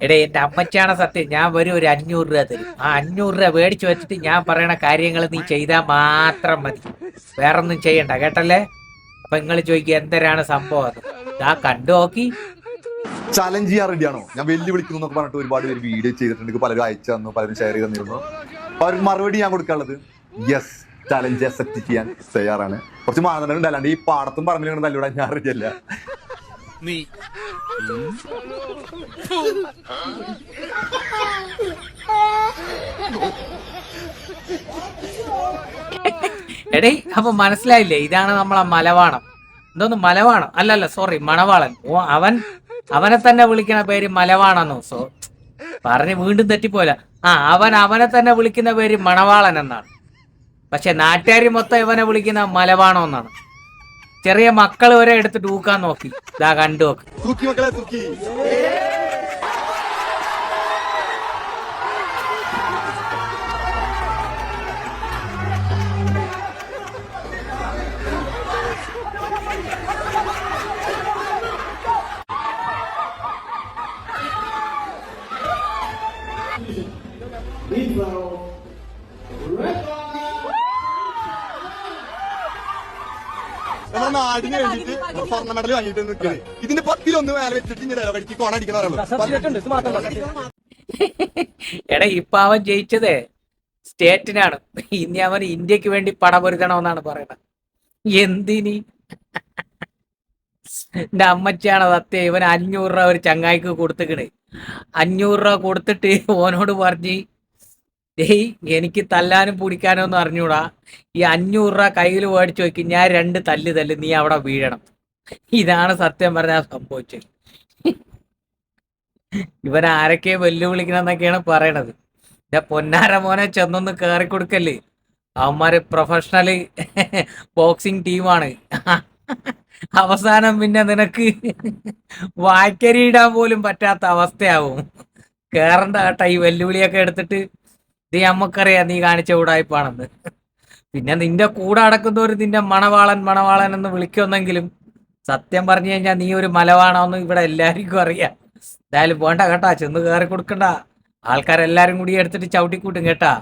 എടേ എന്റെ അമ്മച്ചാണ് സത്യം ഞാൻ വരും ഒരു അഞ്ഞൂറ് രൂപ തരും. ആ അഞ്ഞൂറ് രൂപ മേടിച്ചു വെച്ചിട്ട് ഞാൻ പറയണ കാര്യങ്ങൾ നീ ചെയ്താൽ മാത്രം മതി. വേറൊന്നും ചെയ്യണ്ട കേട്ടല്ലേ? അപ്പൊ നിങ്ങൾ ചോദിക്കുക എന്തരാണ് സംഭവം അത്? ഞാൻ കണ്ടു നോക്കി. ചലഞ്ച് ചെയ്യാൻ റെഡിയാണോ ഞാൻ വെല്ലുവിളിക്കുന്നു എന്നൊക്കെ പറഞ്ഞിട്ട് ഒരുപാട് പേര് വീഡിയോ ചെയ്തിട്ടുണ്ട്. പലരും അയച്ചു തന്നു പലരും ഷെയർ ചെയ്ത് തന്നിരുന്നു. അപ്പൊ മറുപടി ഞാൻ കൊടുക്കാനുള്ളത് യെസ് ചലഞ്ച് അക്സെപ്റ്റ് ചെയ്യാൻ തയ്യാറാണ്. കുറച്ച് മാനദണ്ഡം അല്ലാണ്ട് ഈ പാടത്തും പറമ്പിലും തല്ലിവിടാൻ ഞാൻ റെഡിയല്ല നീ എടേ അപ്പൊ മനസ്സിലായില്ലേ? ഇതാണ് നമ്മളെ മലവാണം. എന്തോന്ന് മലവാണം. അല്ലല്ല സോറി മണവാളൻ. ഓ അവൻ അവനെ തന്നെ വിളിക്കണ പേര് മലവാണെന്നോ. സോ പറഞ്ഞ് വീണ്ടും തെറ്റിപ്പോല ആ അവൻ അവനെ തന്നെ വിളിക്കുന്ന പേര് മണവാളൻ എന്നാണ്. പക്ഷെ നാട്ടുകാർ മൊത്തം ഇവനെ വിളിക്കുന്ന മലവാണോ എന്നാണ്. ചെറിയ മക്കൾ വരെ എടുത്തിട്ട് ഊക്കാൻ നോക്കി. ഇതാ കണ്ടു. നോക്ക് തൂക്കി മക്കളെ തൂക്കി. നമ്മുടെ നാടിന് വേണ്ടിട്ട് സ്വർണ മെഡൽ വാങ്ങിയിട്ട് നിൽക്കുന്നത് ഇതിന്റെ പത്തിലൊന്ന് വേറെ വെച്ചിട്ട് ഇങ്ങനെ കടിക്ക് കോണ അടിക്കുന്ന എടാ ഇപ്പൊ അവൻ ജയിച്ചതേ സ്റ്റേറ്റിനാണ്. ഇനി അവൻ ഇന്ത്യയ്ക്ക് വേണ്ടി പടപൊരുത്തണമെന്നാണ് പറയുന്നത്. എന്തിനി? എന്റെ അമ്മച്ചാണ് സത്യം ഇവൻ അഞ്ഞൂറ് രൂപ ഒരു ചങ്ങായിക്ക് കൊടുത്തിക്കണേ. അഞ്ഞൂറ് രൂപ കൊടുത്തിട്ട് ഓനോട് പറഞ്ഞ് ഡേയ് എനിക്ക് തല്ലാനും പിടിക്കാനും ഒന്നും അറിഞ്ഞൂടാ. ഈ അഞ്ഞൂറ് രൂപ കയ്യിൽ മേടിച്ചു നോക്കി ഞാൻ രണ്ട് തല്ല് തല്ല് നീ അവിടെ വീഴണം. ഇതാണ് സത്യം പറഞ്ഞാൽ സംഭവിച്ചത്. ഇവൻ ആരൊക്കെ വെല്ലുവിളിക്കണമെന്നൊക്കെയാണ് പറയണത്. ഞാൻ പൊന്നാര മോനെ ചെന്നൊന്ന് കയറി കൊടുക്കല്ലേ അവന്മാര് പ്രൊഫഷണൽ ബോക്സിംഗ് ടീമാണ് അവസാനം പിന്നെ നിനക്ക് വായ്ക്കരിയിടാൻ പോലും പറ്റാത്ത അവസ്ഥയാവും. കേറണ്ട കേട്ടാ ഈ വെല്ലുവിളിയൊക്കെ എടുത്തിട്ട് ഇത് നമ്മക്കറിയാം നീ കാണിച്ച ഉടായ്പാണെന്ന്. പിന്നെ നിന്റെ കൂടെ അടക്കുന്നവര് നിന്റെ മണവാളൻ മണവാളൻ എന്ന് വിളിക്കുന്നെങ്കിലും സത്യം പറഞ്ഞു കഴിഞ്ഞാൽ നീ ഒരു മലവാണമെന്ന് ഇവിടെ എല്ലാവർക്കും അറിയാം. എന്തായാലും വേണ്ട കേട്ടാ ചെന്ന് കയറി കൊടുക്കണ്ട. ആൾക്കാരെല്ലാരും കൂടി എടുത്തിട്ട് ചവിട്ടിക്കൂട്ടും കേട്ടാ.